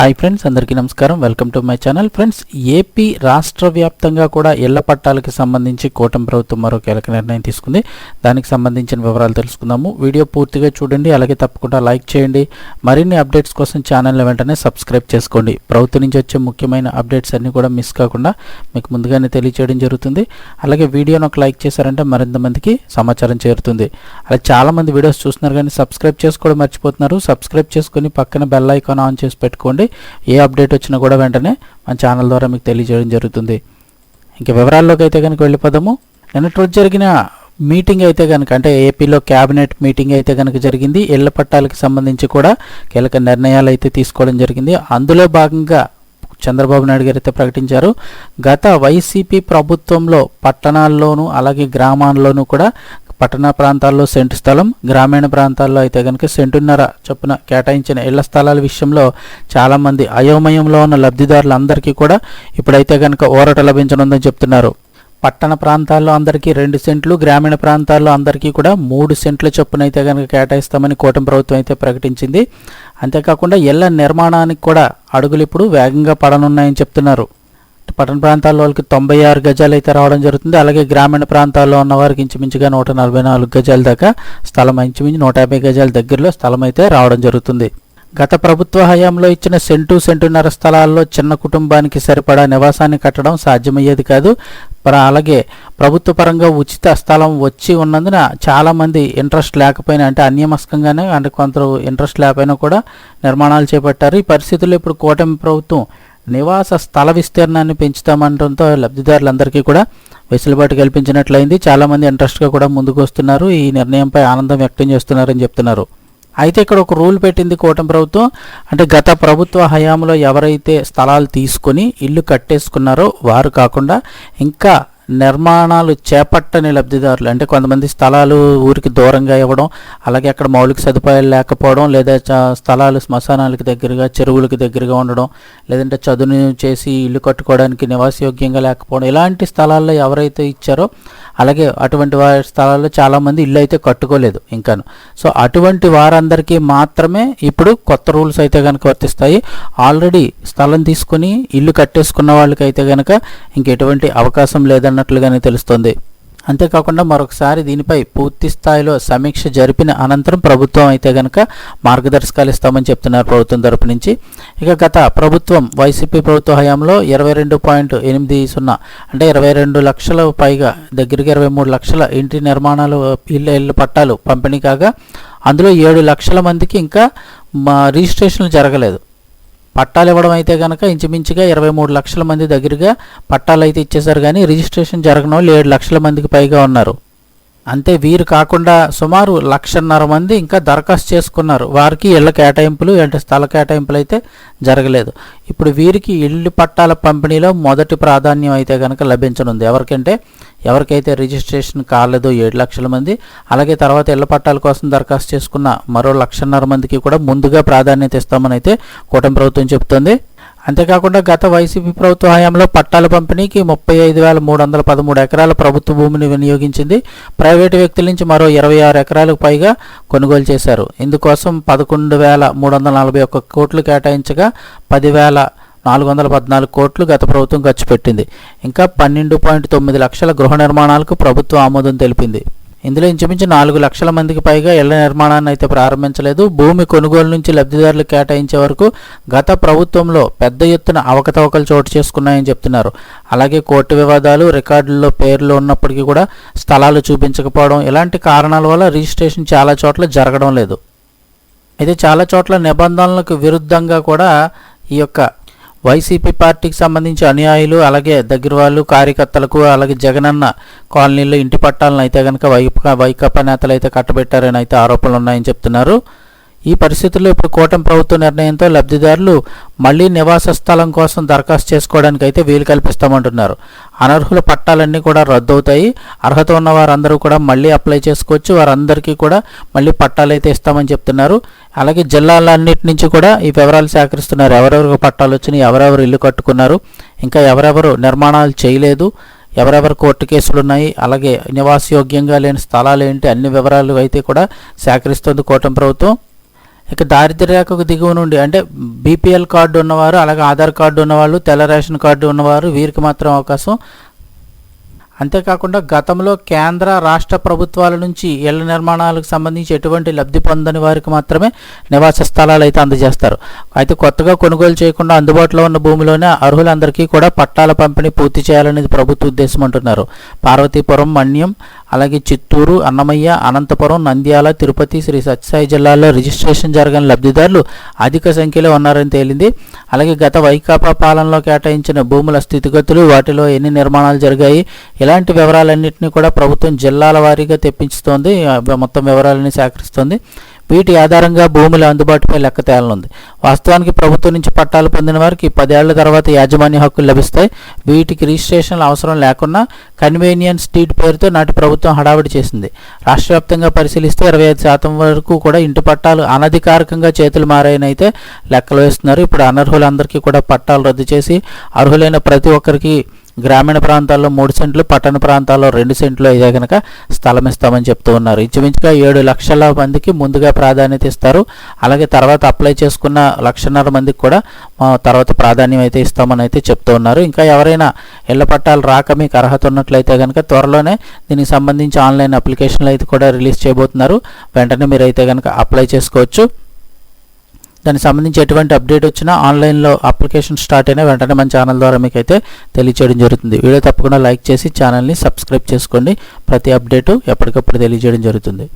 Hi friends అందరికీ నమస్కారం. Welcome to my channel friends AP రాష్ట్ర వ్యాప్తంగా కూడా ఇళ్ళ పట్టాలకి సంబంధించి కూటమి ప్రభుత్వం మరో కీలక నిర్ణయం తీసుకుంది. దానికి సంబంధించిన వివరాలు తెలుసుకుందాము. వీడియో పూర్తిగా చూడండి అలాగే తప్పకుండా లైక్ చేయండి. మరిన్ని అప్డేట్స్ కోసం ఛానల్ని వెంటనే సబ్స్క్రైబ్ చేసుకోండి. ప్రభుత్వం నుంచి వచ్చే ముఖ్యమైన అప్డేట్స్ అన్నీ కూడా మిస్ కాకుండా మీకు ముందుగానే తెలియచేయడం జరుగుతుంది. అలాగే వీడియోను ఒక లైక్ చేశారంటే మరింత మందికి సమాచారం చేరుతుంది. అలా చాలామంది వీడియోస్ చూస్తున్నారు కానీ సబ్స్క్రైబ్ చేసుకోవడం మర్చిపోతున్నారు. సబ్స్క్రైబ్ చేసుకొని పక్కన బెల్ ఐకాన్ ఆన్ చేసి పెట్టుకోండి. ఏ అప్డేట్ వచ్చినా కూడా వెంటనే మన ఛానల్ ద్వారా మీకు తెలియజేయడం జరుగుతుంది. ఇంకా వివరాల్లోకి అయితే కనుక వెళ్ళిపోదాము. నిన్నటి రోజు జరిగిన మీటింగ్ అయితే కనుక అంటే ఏపీలో క్యాబినెట్ మీటింగ్ అయితే కనుక జరిగింది. ఇళ్ళ పట్టాలకు సంబంధించి కూడా కీలక నిర్ణయాలు అయితే తీసుకోవడం జరిగింది. అందులో భాగంగా చంద్రబాబు నాయుడు గారు అయితే ప్రకటించారు. గత వైసీపీ ప్రభుత్వంలో పట్టణాల్లోనూ అలాగే గ్రామాల్లోనూ కూడా పట్టణ ప్రాంతాల్లో సెంటు స్థలం గ్రామీణ ప్రాంతాల్లో అయితే కనుక సెంటున్నర చొప్పున కేటాయించిన ఇళ్ళ స్థలాల విషయంలో చాలామంది అయోమయంలో ఉన్న లబ్ధిదారులందరికీ కూడా ఇప్పుడైతే కనుక ఊరట లభించనుందని చెప్తున్నారు. పట్టణ ప్రాంతాల్లో అందరికీ రెండు సెంట్లు గ్రామీణ ప్రాంతాల్లో అందరికీ కూడా మూడు సెంట్ల చొప్పున అయితే కనుక కేటాయిస్తామని కూటమి ప్రభుత్వం అయితే ప్రకటించింది. అంతేకాకుండా ఇళ్ళ నిర్మాణానికి కూడా అడుగులు ఇప్పుడు వేగంగా పడనున్నాయని చెప్తున్నారు. పట్టణ ప్రాంతాల్లో వాళ్ళకి తొంభై ఆరు గజాలు అయితే రావడం జరుగుతుంది. అలాగే గ్రామీణ ప్రాంతాల్లో ఉన్న వారికి ఇంచుమించుగా నూట నలభై నాలుగు గజాల దాకా స్థలం ఇంచుమించు నూట యాభై గజాల దగ్గరలో స్థలం అయితే రావడం జరుగుతుంది. గత ప్రభుత్వ హయాంలో ఇచ్చిన సెంటు సెంటున్నర స్థలాల్లో చిన్న కుటుంబానికి సరిపడా నివాసాన్ని కట్టడం సాధ్యమయ్యేది కాదు. అలాగే ప్రభుత్వ పరంగా ఉచిత స్థలం వచ్చి ఉన్నందున చాలామంది ఇంట్రెస్ట్ లేకపోయినా అంటే అన్యమస్కంగానే అంటే కొందరు ఇంట్రెస్ట్ లేకపోయినా కూడా నిర్మాణాలు చేపట్టారు. ఈ పరిస్థితుల్లో ఇప్పుడు కూటమి ప్రభుత్వం నివాస స్థల విస్తీర్ణాన్ని పెంచుతామంటంతో లబ్ధిదారులందరికీ కూడా వెసులుబాటు కల్పించినట్లయింది. చాలామంది ఇంట్రెస్ట్గా కూడా ముందుకు వస్తున్నారు ఈ నిర్ణయంపై ఆనందం వ్యక్తం చేస్తున్నారని చెప్తున్నారు. అయితే ఇక్కడ ఒక రూల్ పెట్టింది కూటమి ప్రభుత్వం. అంటే గత ప్రభుత్వ హయాంలో ఎవరైతే స్థలాలు తీసుకొని ఇల్లు కట్టేసుకున్నారో వారు కాకుండా ఇంకా నిర్మాణాలు చేపట్టని లబ్ధిదారులు అంటే కొంతమంది స్థలాలు ఊరికి దూరంగా ఇవ్వడం అలాగే అక్కడ మౌలిక సదుపాయాలు లేకపోవడం లేదా స్థలాలు శ్మశానాలకు దగ్గరగా చెరువులకు దగ్గరగా ఉండడం లేదంటే చదును చేసి ఇల్లు కట్టుకోవడానికి నివాసయోగ్యంగా లేకపోవడం ఇలాంటి స్థలాల్లో ఎవరైతే ఇచ్చారో అలాగే అటువంటి వారి స్థలాల్లో చాలామంది ఇల్లు అయితే కట్టుకోలేదు ఇంకాను. సో అటువంటి వారందరికీ మాత్రమే ఇప్పుడు కొత్త రూల్స్ అయితే కనుక వర్తిస్తాయి. ఆల్రెడీ స్థలం తీసుకుని ఇల్లు కట్టేసుకున్న వాళ్ళకైతే కనుక ఇంకెటువంటి అవకాశం లేదన్నట్లుగానే తెలుస్తుంది. అంతేకాకుండా మరొకసారి దీనిపై పూర్తి స్థాయిలో సమీక్ష జరిపిన అనంతరం ప్రభుత్వం అయితే కనుక మార్గదర్శకాలు ఇస్తామని చెప్తున్నారు ప్రభుత్వం తరపు నుంచి. ఇక గత ప్రభుత్వం వైసీపీ ప్రభుత్వ హయాంలో ఇరవై రెండు పాయింట్ ఎనిమిది సున్నా అంటే ఇరవై రెండు లక్షల పైగా దగ్గరికి ఇరవై మూడు లక్షల ఇంటి నిర్మాణాలు ఇళ్ళ ఇళ్ళ పట్టాలు పంపిణీ కాగా అందులో ఏడు లక్షల మందికి ఇంకా మా రిజిస్ట్రేషన్లు జరగలేదు. పట్టాలు ఇవ్వడం అయితే కనుక ఇంచుమించుగా ఇరవై మూడు లక్షల మంది దగ్గరగా పట్టాలు అయితే ఇచ్చేశారు కానీ రిజిస్ట్రేషన్ జరగని వాళ్ళు ఏడు లక్షల మందికి పైగా ఉన్నారు. అంతే వీరు కాకుండా సుమారు లక్షన్నర మంది ఇంకా దరఖాస్తు చేసుకున్నారు. వారికి ఇళ్ళ కేటాయింపులు అంటే స్థల కేటాయింపులు అయితే జరగలేదు. ఇప్పుడు వీరికి ఇళ్ళు పట్టాల పంపిణీలో మొదటి ప్రాధాన్యం అయితే కనుక లభించనుంది. ఎవరికంటే ఎవరికైతే రిజిస్ట్రేషన్ కాలేదో ఏడు లక్షల మంది అలాగే తర్వాత ఇళ్ళ పట్టాల కోసం దరఖాస్తు చేసుకున్న మరో లక్షన్నర మందికి కూడా ముందుగా ప్రాధాన్యత ఇస్తామని అయితే కూటమి ప్రభుత్వం చెబుతోంది. అంతేకాకుండా గత వైసీపీ ప్రభుత్వ హయాంలో పట్టాల పంపిణీకి ముప్పై ఐదు వేల మూడు వందల పదమూడు ఎకరాల ప్రభుత్వ భూమిని వినియోగించింది. ప్రైవేటు వ్యక్తుల నుంచి మరో ఇరవై ఆరు ఎకరాలకు పైగా కొనుగోలు చేశారు. ఇందుకోసం పదకొండు వేల మూడు వందల నలభై ఒక్క కోట్లు కేటాయించగా పదివేల నాలుగు వందల పద్నాలుగు కోట్లు గత ప్రభుత్వం ఖర్చు పెట్టింది. ఇంకా పన్నెండు పాయింట్ తొమ్మిది లక్షల గృహ నిర్మాణాలకు ప్రభుత్వం ఆమోదం తెలిపింది. ఇందులో ఇంచుమించు నాలుగు లక్షల మందికి పైగా ఇళ్ళ నిర్మాణాన్ని అయితే ప్రారంభించలేదు. భూమి కొనుగోలు నుంచి లబ్ధిదారులు కేటాయించే వరకు గత ప్రభుత్వంలో పెద్ద ఎత్తున అవకతవకలు చోటు చేసుకున్నాయని చెప్తున్నారు. అలాగే కోర్టు వివాదాలు రికార్డుల్లో పేర్లు ఉన్నప్పటికీ కూడా స్థలాలు చూపించకపోవడం ఇలాంటి కారణాల వల్ల రిజిస్ట్రేషన్ చాలా చోట్ల జరగడం లేదు. అయితే చాలా చోట్ల నిబంధనలకు విరుద్ధంగా కూడా ఈ యొక్క వైసీపీ పార్టీకి సంబంధించి అనుయాయులు అలాగే దగ్గర వాళ్ళు కార్యకర్తలకు అలాగే జగనన్న కాలనీలో ఇంటి పట్టాలను అయితే కనుక వైకా వైకాపా నేతలు అయితే కట్టబెట్టారని అయితే ఆరోపణలు ఉన్నాయని చెప్తున్నారు. ఈ పరిస్థితుల్లో ఇప్పుడు కూటమి ప్రభుత్వ నిర్ణయంతో లబ్ధిదారులు మళ్ళీ నివాస స్థలం కోసం దరఖాస్తు చేసుకోవడానికి అయితే వీలు కల్పిస్తామంటున్నారు. అనర్హుల పట్టాలన్నీ కూడా రద్దు అవుతాయి అర్హత ఉన్న వారందరూ కూడా మళ్ళీ అప్లై చేసుకోవచ్చు. వారందరికీ కూడా మళ్ళీ పట్టాలు అయితే ఇస్తామని చెప్తున్నారు. అలాగే జిల్లాలన్నిటి నుంచి కూడా ఈ వివరాలు సేకరిస్తున్నారు. ఎవరెవరికి పట్టాలు వచ్చినాయి ఎవరెవరు ఇల్లు కట్టుకున్నారు ఇంకా ఎవరెవరు నిర్మాణాలు చేయలేదు ఎవరెవరు కోర్టు కేసులు ఉన్నాయి అలాగే నివాసయోగ్యంగా లేని స్థలాలు ఏంటి అన్ని వివరాలు అయితే కూడా సేకరిస్తుంది కూటమి ప్రభుత్వం. ఇక దారిద్ర్య రేఖకు దిగువ నుండి అంటే బీపీఎల్ కార్డు ఉన్నవారు అలాగే ఆధార్ కార్డు ఉన్నవాళ్ళు తెల్ల రేషన్ కార్డు ఉన్నవారు వీరికి మాత్రం అవకాశం. అంతేకాకుండా గతంలో కేంద్ర రాష్ట్ర ప్రభుత్వాల నుంచి ఇళ్ళ నిర్మాణాలకు సంబంధించి ఎటువంటి లబ్ధి పొందని వారికి మాత్రమే నివాస స్థలాలు అయితే అందజేస్తారు. అయితే కొత్తగా కొనుగోలు చేయకుండా అందుబాటులో ఉన్న భూమిలోనే అర్హులందరికీ కూడా పట్టాల పంపిణీ పూర్తి చేయాలనేది ప్రభుత్వ ఉద్దేశం అంటున్నారు. పార్వతీపురం మన్యం అలాగే చిత్తూరు అన్నమయ్య అనంతపురం నంద్యాల తిరుపతి శ్రీ సత్యసాయి జిల్లాల్లో రిజిస్ట్రేషన్ జరగని లబ్ధిదారులు అధిక సంఖ్యలో ఉన్నారని తేలింది. అలాగే గత వైకాపా పాలనలో కేటాయించిన భూముల స్థితిగతులు వాటిలో ఎన్ని నిర్మాణాలు జరిగాయి ఇలాంటి వివరాలన్నింటినీ కూడా ప్రభుత్వం జిల్లాల వారీగా తెప్పించుతోంది. మొత్తం వివరాలని సేకరిస్తోంది. వీటి ఆధారంగా భూముల అందుబాటుపై లెక్క తేలనుంది. వాస్తవానికి ప్రభుత్వం నుంచి పట్టాలు పొందిన వారికి పదేళ్ళ తర్వాత యాజమాన్య హక్కులు లభిస్తాయి. వీటికి రిజిస్ట్రేషన్లు అవసరం లేకుండా కన్వీనియన్స్ స్ట్రీట్ పేరుతో నాటి ప్రభుత్వం హడావిడి చేసింది. రాష్ట్ర వ్యాప్తంగా పరిశీలిస్తే ఇరవై ఐదు శాతం వరకు కూడా ఇంటి పట్టాలు అనధికారికంగా చేతులు మారాయనైతే అయితే లెక్కలు వేస్తున్నారు. ఇప్పుడు అనర్హులందరికీ కూడా పట్టాలు రద్దు చేసి అర్హులైన ప్రతి ఒక్కరికి గ్రామీణ ప్రాంతాల్లో మూడు సెంట్లు పట్టణ ప్రాంతాల్లో రెండు సెంట్లు అయితే కనుక స్థలం ఇస్తామని చెప్తూ ఉన్నారు. ఇంచుమించుగా ఏడు లక్షల మందికి ముందుగా ప్రాధాన్యత ఇస్తారు. అలాగే తర్వాత అప్లై చేసుకున్న లక్షన్నర మందికి కూడా తర్వాత ప్రాధాన్యం అయితే ఇస్తామని అయితే చెప్తూ ఉన్నారు. ఇంకా ఎవరైనా ఇళ్ళ పట్టాలు రాక మీకు అర్హత ఉన్నట్లయితే కనుక త్వరలోనే దీనికి సంబంధించి ఆన్లైన్ అప్లికేషన్లు అయితే కూడా రిలీజ్ చేయబోతున్నారు. వెంటనే మీరు అయితే కనుక అప్లై చేసుకోవచ్చు. దానికి సంబంధించి ఎటువంటి అప్డేట్ వచ్చినా ఆన్లైన్లో అప్లికేషన్ స్టార్ట్ అయినా వెంటనే మన ఛానల్ ద్వారా మీకు అయితే తెలియజేయడం జరుగుతుంది. వీడియో తప్పకుండా లైక్ చేసి ఛానల్ని సబ్స్క్రైబ్ చేసుకోండి. ప్రతి అప్డేటు ఎప్పటికప్పుడు తెలియజేయడం జరుగుతుంది.